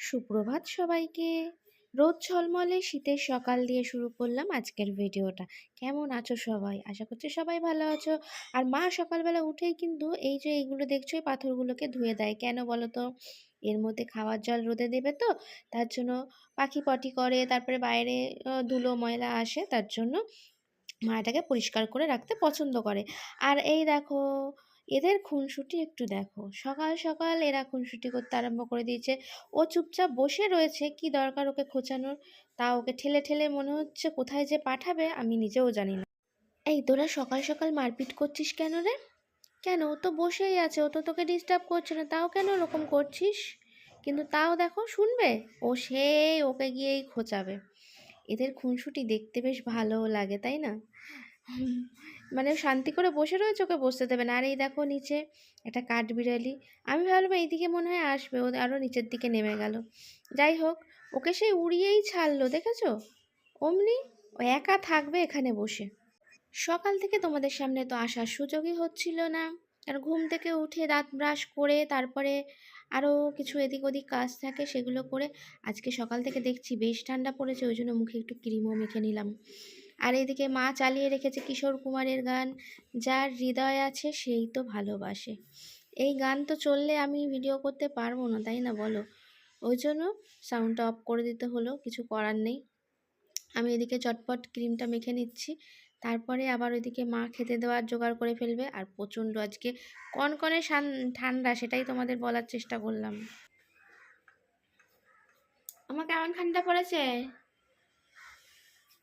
সুপ্রভাত সবাইকে। রোদ ঝলমলে, শীতের সকাল দিয়ে শুরু করলাম আজকের ভিডিওটা। কেমন আছো সবাই? আশা করছি সবাই ভালো আছো। আর মা সকালবেলা উঠেই কিন্তু এই যে এইগুলো দেখছ, এই পাথরগুলোকে ধুয়ে দেয়। কেন বলো তো? এর মধ্যে খাওয়ার জল রোদে দেবে তো? তার জন্য পাখি পটি করে, তারপরে বাইরে ধুলো, ময়লা আসে, তার জন্য মা এটাকে পরিষ্কার করে রাখতে পছন্দ করে। আর এই দেখো এদের খুনসুটি একটু দেখো। সকাল সকাল এরা খুনসুটি করতে আরম্ভ করে দিয়েছে। ও চুপচাপ বসে রয়েছে, কি দরকার ওকে খোঁচানোর? তা ওকে ঠেলে ঠেলে মনে হচ্ছে কোথায় যে পাঠাবে, আমি নিজেও জানি না। এই, তোরা সকাল সকাল মারপিট করছিস কেন রে? কেন? ও তো বসেই আছে, ও তো তোকে ডিস্টার্ব করছে না, তাও কেন ওরকম করছিস? কিন্তু তাও দেখো শুনবে, ও সেই ওকে গিয়েই খোঁচাবে। এদের খুনসুটি দেখতে বেশ ভালোও লাগে, তাই না? মানে শান্তি করে বসে রয়েছে ওকে বসতে দেবে না। আর এই দেখো নিচে একটা কাঠ বিড়ালি। আমি ভাবলাম এইদিকে মনে হয় আসবে, ও আরও নিচের দিকে নেমে গেল। যাই হোক, ওকে সেই উড়িয়েই ছাড়লো, দেখেছ? অমনি ও একা থাকবে এখানে বসে। সকাল থেকে তোমাদের সামনে তো আসার সুযোগই হচ্ছিল না। আর ঘুম থেকে উঠে দাঁত ব্রাশ করে তারপরে আরও কিছু এদিক ওদিক কাজ থাকে সেগুলো করে আজকে সকাল থেকে দেখছি বেশ ঠান্ডা পড়েছে, ওই জন্য মুখে একটু ক্রিমও মেখে নিলাম। আর এদিকে মা চালিয়ে রেখেছে কিশোর কুমারের গান, যার হৃদয় আছে সেই তো ভালোবাসে। এই গান তো চললে আমি ভিডিও করতে পারব না, তাই না বলো? ওই জন্য সাউন্ডটা অফ করে দিতে হলো, কিছু করার নেই। আমি এদিকে চটপট ক্রিমটা মেখে নিচ্ছি, তারপরে আবার ওইদিকে মা খেতে দেওয়ার জোগাড় করে ফেলবে। আর প্রচণ্ড আজকে কনকনে ঠান্ডা, সেটাই তোমাদের বলার চেষ্টা করলাম। আমার কেমন ঠান্ডা পড়েছে?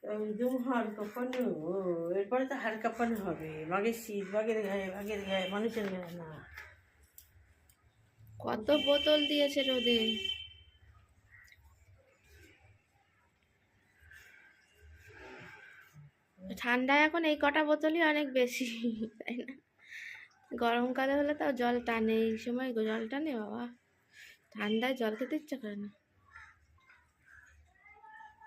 একদম হালকা পানি ও, এরপরে তো হালকা পানি হবে। বাঘের শীত বাঘের গায়ে বাঘের গায়ে মানুষের গায়ে না। কত বোতল দিয়েছে রোদে? ঠান্ডায় এখন এই কটা বোতলই অনেক বেশি, তাই না? গরমকালে হলে তাও জল টানে, এই সময় জল টানে, বাবা। ঠান্ডায় জল খেতে ইচ্ছা করে না।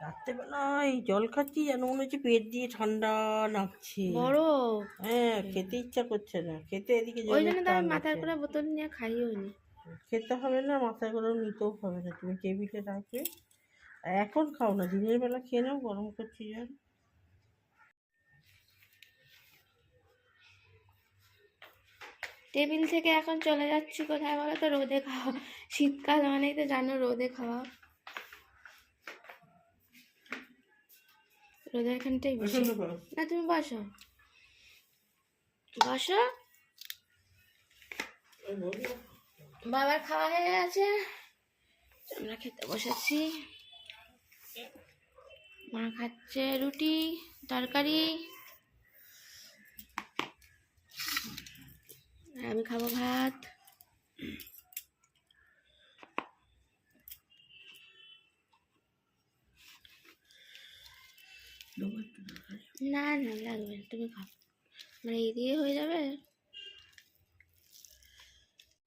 রাত্রেবেলায় জল খাচ্ছি যেন মনে হচ্ছে পেট দিয়ে ঠান্ডা লাগছে বড় হ্যাঁ খেতে ইচ্ছা করছে না। খেতে এদিকে ওই জন্য তো মাথার করে বোতল নিয়ে খাইও নি। খেতে হবে না মাথায় করেও নিতেও হবে না। তুমি টেবিলে রাখবে। এখন খাও না দিনের বেলা খেয়ে নাও গরম করছি জল টেবিল থেকে এখন চলে যাচ্ছি কোথায় বলো তো? রোদে খাওয়া। শীতকাল মানেই তো জানো রোদে খাওয়া। রোদের এখানটাই বসে না তুমি বসো। বসো? বাবার খাওয়া হয়ে গেছে। আমরা খেতে বসেছি। মা খাচ্ছে রুটি তরকারি। আমি খাব ভাত। না না লাগবে না, তুমি খাও। মানে এই দিয়ে হয়ে যাবে।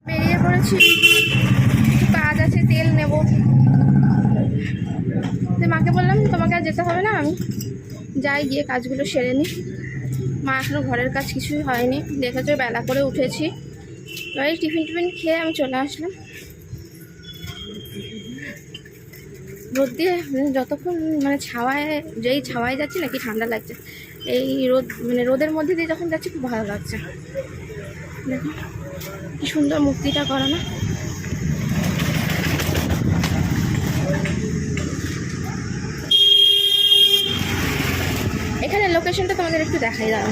বেরিয়ে পড়েছি। কাজ আছে তেল নেব। মাকে বললাম তোমাকে আর যেতে হবে না আমি যাই গিয়ে কাজগুলো সেরে নিই। মা এখনও ঘরের কাজ কিছুই হয়নি। দেখেছ বেলা করে উঠেছি। এবারে টিফিন টিফিন খেয়ে আমি চলে আসলাম। রোদ দিয়ে মানে যতক্ষণ মানে ছাওয়ায়, যেই ছাওয়ায় যাচ্ছি নাকি ঠান্ডা লাগছে, এই রোদ মানে রোদের মধ্যে দিয়ে যখন যাচ্ছি খুব ভালো লাগছে। দেখো কি সুন্দর মূর্তিটা করা না এখানে লোকেশনটা তোমাদের একটু দেখাই দাও।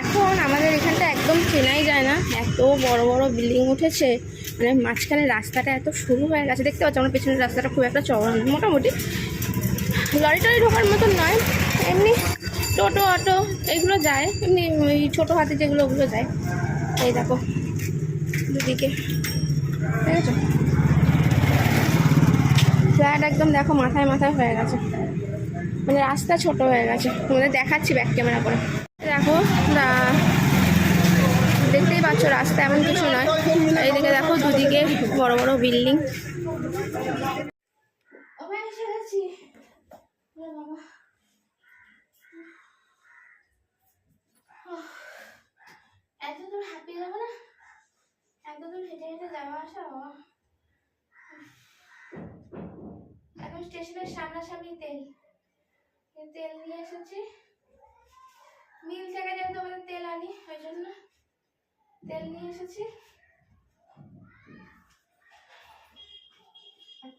এখন আমাদের এখানটা একদম চেনাই যায় না, এত বড় বড় বিল্ডিং উঠেছে। মানে মাঝখানে রাস্তাটা এত সরু হয়ে গেছে, দেখতে পাচ্ছ আমার পেছনের রাস্তাটা খুব একটা চওড়া নয়, মোটামুটি। লরি টরি ঢোকার মতন নয়, এমনি টোটো, অটো, এগুলো যায়, এমনি ওই ছোটো হাতে যেগুলো, ওগুলো যায়। এই দেখো, দুদিকে। ঠিক আছে? ফ্ল্যাট একদম দেখো মাথায় মাথায় হয়ে গেছে। মানে রাস্তা ছোট হয়ে গেছে। তোমাদের দেখাচ্ছি ব্যাক ক্যামেরা করে। দেখো দেখতেই রাস্তা এমন কিছু নয়। এইদিকে দেখো দুদিকে বড় বড় বিল্ডিং। এত দূর হেঁটে হেঁটে যাওয়া আসা বাবা স্টেশনের সামনাসামনি তেল। তেল নিয়ে এসেছি। মিল থেকে যেহেতু আমাদের তেল আনি, ওই জন্য। তেল নিয়ে এসেছি।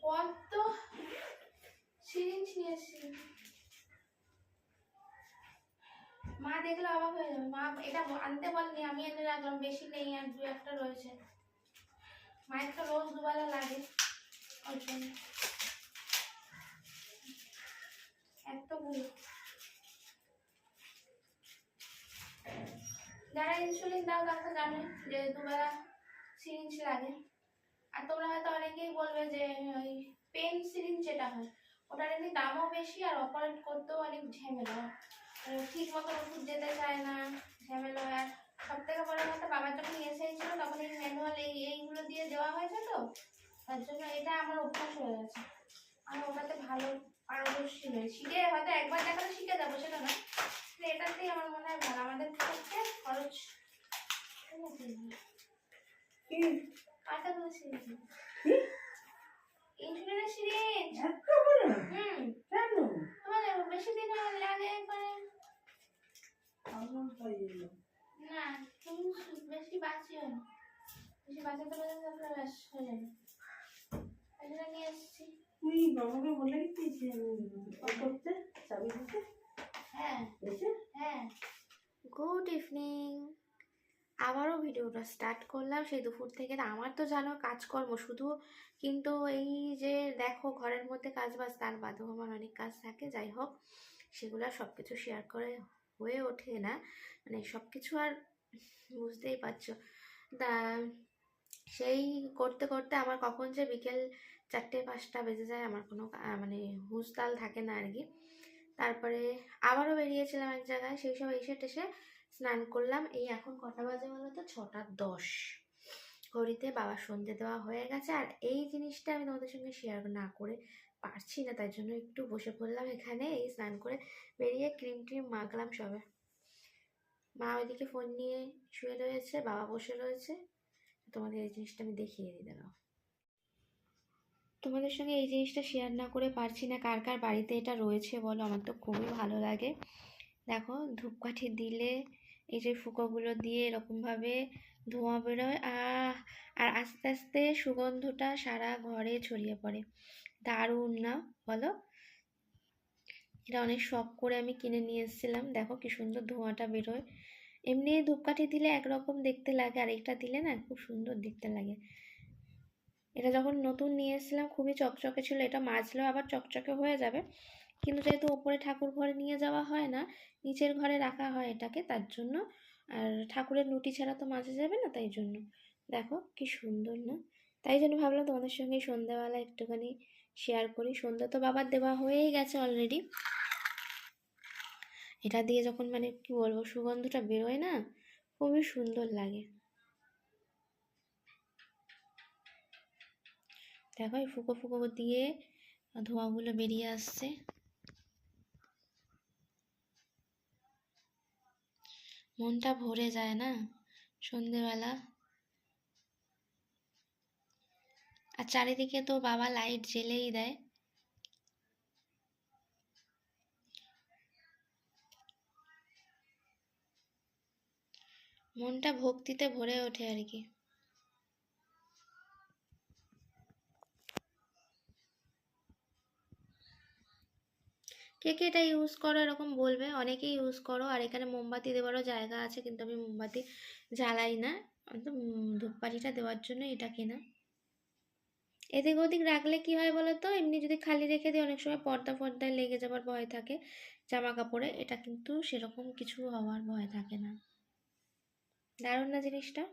কত সিরিঞ্জ নিয়ে এসেছি। মা দেখলে অবাক হয়ে যাবে। মা, এটা আনতে বলেনি, আমি এনে রাখলাম, বেশি নেই আর দু একটা রয়েছে। মায়ের তো রোজ দুবেলা লাগে ওই জন্য। এতগুলো যারা ইনসুলিন দাও তারা জানে যে দুবেলা সিরিঞ্জ লাগে আর তোমরা হয়তো অনেকেই বলবে যে, ওই পেন সিরিঞ্জ যেটা হয়, ওটার এমনি দামও বেশি আর অপারেট করতেও অনেক ঝামেলা। মানে ঠিক মতো ওষুধ যেতে চায় না, ঝামেলা। আর সব থেকে বড় কথা, বাবার যখন এসেই ছিল তখন এই ম্যানুয়াল এই এইগুলো দিয়ে দেওয়া হয়েছে তো, তার জন্য এটা আমার অভ্যাস হয়ে গেছে। আমি ওটাতে ভালো পারদর্শী নই শিখে হয়তো একবার দেখালে শিখে যাব সেটা না এটাতেই আমার মনে হয় ভালো। আমাদের পক্ষে খরচ সিরিঞ্জ হুম। কেন? তোমাদের বেশি দিন আর লাগে একবারে। না তুমি বেশি বাঁচিও না। বেশি বাঁচাতে বাঁচাতে আপনার ব্যাস হয়ে যাবে ওই জন্য নিয়ে এসেছি তুই বাবাকে বলে গেছিস করতে চাবি দিতে। হ্যাঁ। এসে? হ্যাঁ। গুড ইভিনিং আবারও ভিডিওটা স্টার্ট করলাম। সেই দুপুর থেকে তা আমার তো জানো কাজকর্ম শুধু কিন্তু এই যে দেখো ঘরের মধ্যে কাজ বাজ তার বাদেও আমার অনেক কাজ থাকে। যাই হোক সেগুলো সব কিছু শেয়ার করে হয়ে ওঠে না। মানে সব কিছু আর বুঝতেই পারছ। তা সেই করতে করতে আমার কখন যে বিকেল চারটে পাঁচটা বেজে যায়, আমার কোনো মানে হুঁশ তাল থাকে না আর কি তারপরে আবারও বেরিয়েছিলাম এক জায়গায়, সেই সব এসে টেসে স্নান করলাম। এই এখন কটা বাজে বলো তো? ছটা দশ। ঘড়িতে বাবার সন্ধে দেওয়া হয়ে গেছে, আর এই জিনিসটা আমি তোমাদের সঙ্গে শেয়ার না করে পারছি না, তাই জন্য একটু বসে পড়লাম এখানে, এই স্নান করে বেরিয়ে ক্রিম ট্রিম মাখলাম সবে। মা ওইদিকে ফোন নিয়ে শুয়ে রয়েছে, বাবা বসে রয়েছে। তোমাদের এই জিনিসটা আমি দেখিয়ে দিই, দাঁড়াও। তোমাদের সঙ্গে এই জিনিসটা শেয়ার না করে পারছি না কার কার বাড়িতে এটা রয়েছে বলো, আমার তো খুবই ভালো লাগে। দেখো, ধূপকাঠি দিলে এই যে ফুকোগুলো দিয়ে এরকমভাবে ধোঁয়া বেরোয় আর আস্তে আস্তে সুগন্ধটা সারা ঘরে ছড়িয়ে পড়ে। দারুণ না বলো? এটা অনেক শখ করে আমি কিনে নিয়ে এসেছিলাম। দেখো কি সুন্দর ধোঁয়াটা বেরোয়। এমনি ধূপকাঠি দিলে একরকম দেখতে লাগে আর এটা দিলে না খুব সুন্দর দেখতে লাগে। এটা যখন নতুন নিয়ে এসেছিলাম, খুবই চকচকে ছিল, এটা মাজলেও আবার চকচকে হয়ে যাবে। কিন্তু যেহেতু ওপরে ঠাকুর ঘরে নিয়ে যাওয়া হয় না, নিচের ঘরে রাখা হয় এটাকে, তার জন্য। আর ঠাকুরের নুটি ছাড়া তো মাজা যাবে না, তাই জন্য। দেখো কি সুন্দর না? তাই জন্য ভাবলাম তোমাদের সঙ্গে সন্ধ্যাবেলা একটুখানি শেয়ার করি। সন্ধ্যা তো বাবার দেওয়া হয়েই গেছে অলরেডি এটা দিয়ে যখন মানে কি বলব, সুগন্ধটা বেরোয় না, খুবই সুন্দর লাগে। দেখো এই ফুকো ফুকো দিয়ে ধোঁয়াগুলো বেরিয়ে আসছে। মনটা ভরে যায় না সন্ধেবেলা। আর চারিদিকে তো বাবা লাইট জ্বেলেই দেয়। মনটা ভক্তিতে ভরে ওঠে আর কি। কে কে এটা ইউজ করো এরকম বলবে? অনেকেই ইউজ করো। আর এখানে মোমবাতি দেওয়ারও জায়গা আছে, কিন্তু আমি মোমবাতি জ্বালাই না। তো ধূপকাঠিটা দেওয়ার জন্য এটা কেনা। এদিক ওদিক রাখলে কি হয় বলো তো? এমনি যদি খালি রেখে দিই, অনেক সময় পর্দা ফর্দায় লেগে যাবার ভয় থাকে। জামা কাপড়ে এটা কিন্তু সেরকম কিছু হওয়ার ভয় থাকে না। দারুণ না জিনিসটা?